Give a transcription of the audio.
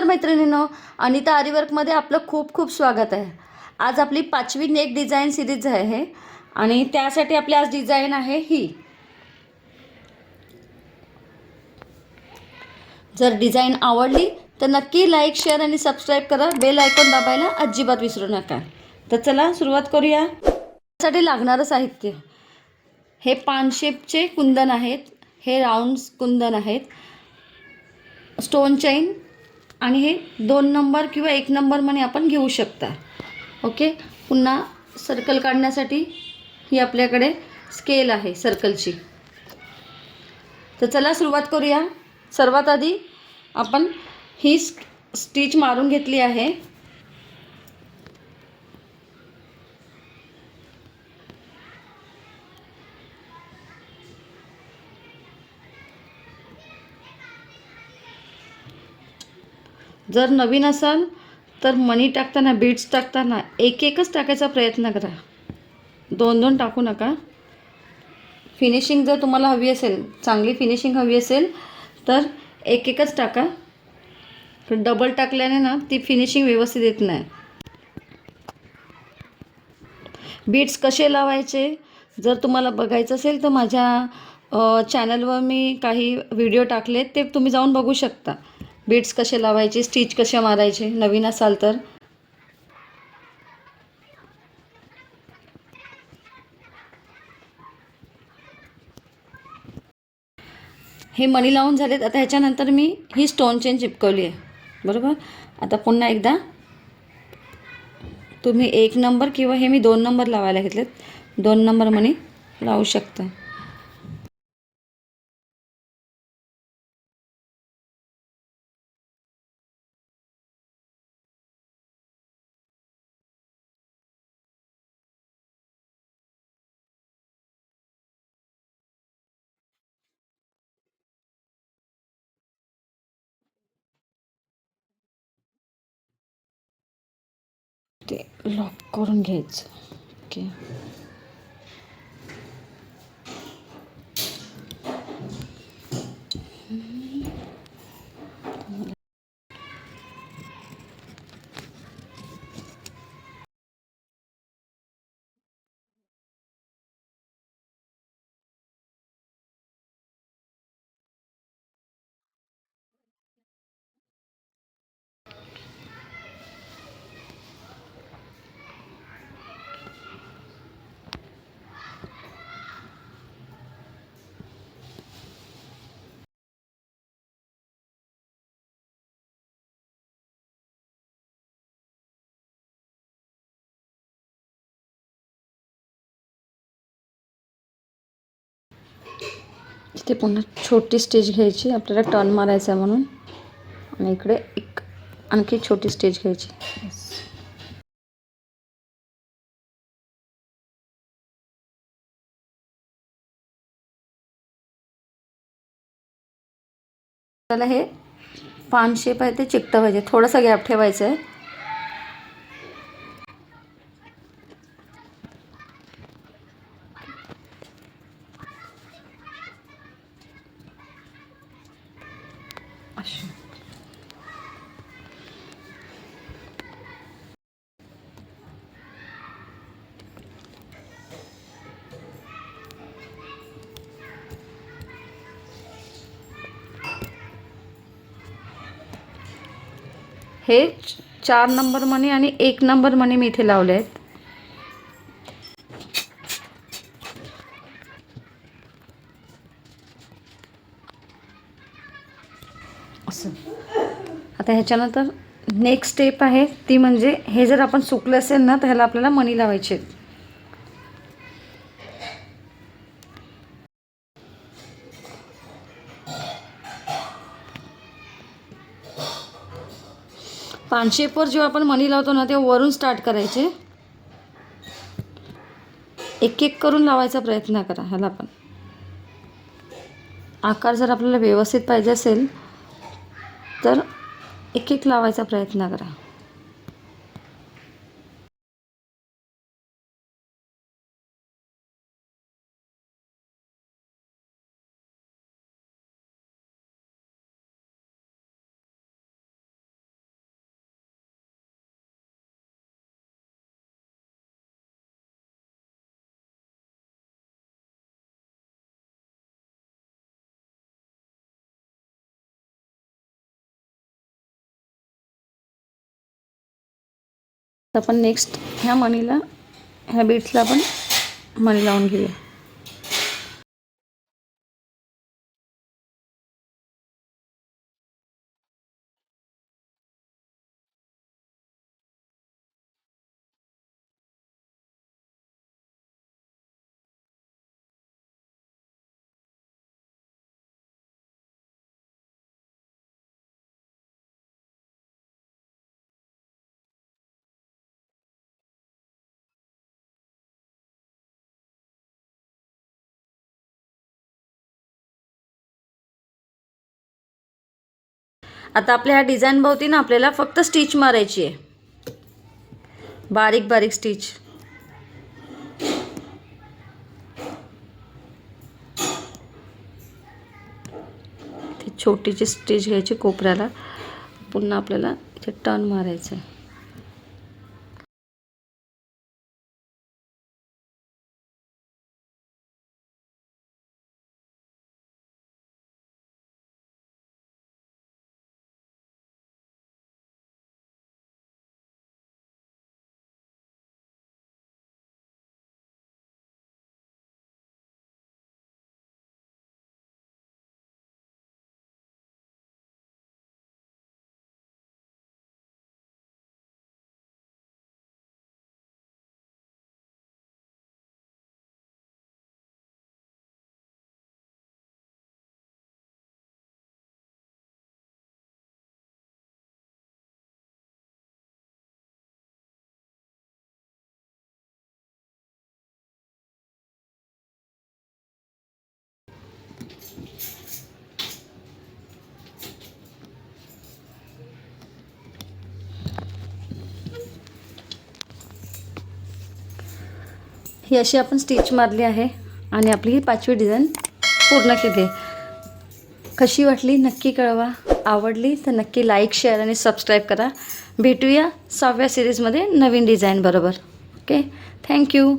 नमस्कार मैत्रिणींनो अनिता आरीवर्कमध्ये आपलं खूप खूप स्वागत आहे. आज आपली पाचवी नेक डिझाईन सिरीज आहे. आणि त्यासाठी आपली आज डिझाईन आहे ही. जर डिझाईन आवडली तर नक्की लाईक शेअर आणि सबस्क्राईब करा. बेल आयकॉन दाबायला अजिबात विसरू नका. तर चला सुरुवात करूया. त्यासाठी लागणारं साहित्य. हे पान शेपचे कुंदन आहेत. हे राऊंड कुंदन आहेत. स्टोन चैन आणि हे दोन नंबर किंवा एक नंबर म्हणे आपण घेऊ शकता. ओके? पुन्हा सर्कल काढण्यासाठी ही आपल्याकडे स्केल आहे सर्कलची तर चला सुरुवात करूया. सर्वात आधी आपण ही स्टिच मारून घेतली आहे. जर नवीन असाल तर मनी टाकताना बीट्स टाकताना एक एकच टाकायचा प्रयत्न करा. दोन दोन टाकू नका. फिनिशिंग जर तुम्हाला हवी असेल चांगली फिनिशिंग हवी असेल तर एक एकच टाका. डबल टाकल्याने ना ती फिनिशिंग व्यवस्थित येत नाही. बीट्स कसे लावायचे? जर तुम्हाला बघायचं असेल तर माझ्या चॅनलवर मी काही व्हिडिओ टाकले ते तुम्ही जाऊन बघू शकता. बीट्स कसे लावायचे स्टिच कसे मारायचे नवीन असाल तर? हे मणी लावून झालेत. आता ह्याच्यानंतर मी ही स्टोन चेन चिपकवली आहे. बरोबर? आता पुन्हा एकदा तुम्ही एक नंबर किंवा हे मी दोन नंबर लावायला घेतलेत. दोन नंबर मणी लावू शकता. ते लॉक करून घ्यायचं. ओके इथे पुन्हा छोटी स्टेज घ्यायची. आपल्याला टर्न मारायचा आहे म्हणून. आणि इकडे एक आणखी छोटी स्टेज घ्यायची. आपल्याला त्याला हे पान शेप आहे ते चिकटं पाहिजे थोडंसं गॅप ठेवायचं आहे अशी हे चार नंबर मणी आणि एक नंबर मणी मी इथे लावले आहेत. असं. आता ह्याच्यानंतर नेक्स्ट स्टेप आहे ती म्हणजे हे जर आपण सुकलं असेल ना तर ह्याला आपल्याला मणी लावायचे आहेत. पानशेपवर जेव्हा आपण मणी लावतो ना तेव्हा वरून स्टार्ट करायचे. एक एक करून लावायचा प्रयत्न करा ह्याला पण. आकार जर आपल्याला व्यवस्थित पाहिजे असेल तर एक एक लावायचा प्रयत्न करा. आपण नेक्स्ट ह्या मणीला ह्या बीट्सला आपण मणी लावून घेऊया. आता आपल्या ह्या डिझाईन भोवती ना आपल्याला फक्त स्टिच मारायची आहे. बारीक बारीक स्टिच छोटीची स्टिच घ्यायची कोपऱ्याला. पुन्हा आपल्याला ते टर्न मारायचं आहे. ही अशी आपण स्टिच मारली आहे आणि आपली ही पाचवी डिझाईन पूर्ण केली कशी वाटली? नक्की कळवा. आवडली तर नक्की लाईक शेअर आणि सबस्क्राईब करा. भेटूया सहाव्या सिरीजमध्ये नवीन डिझाईन बरोबर. Okay thank you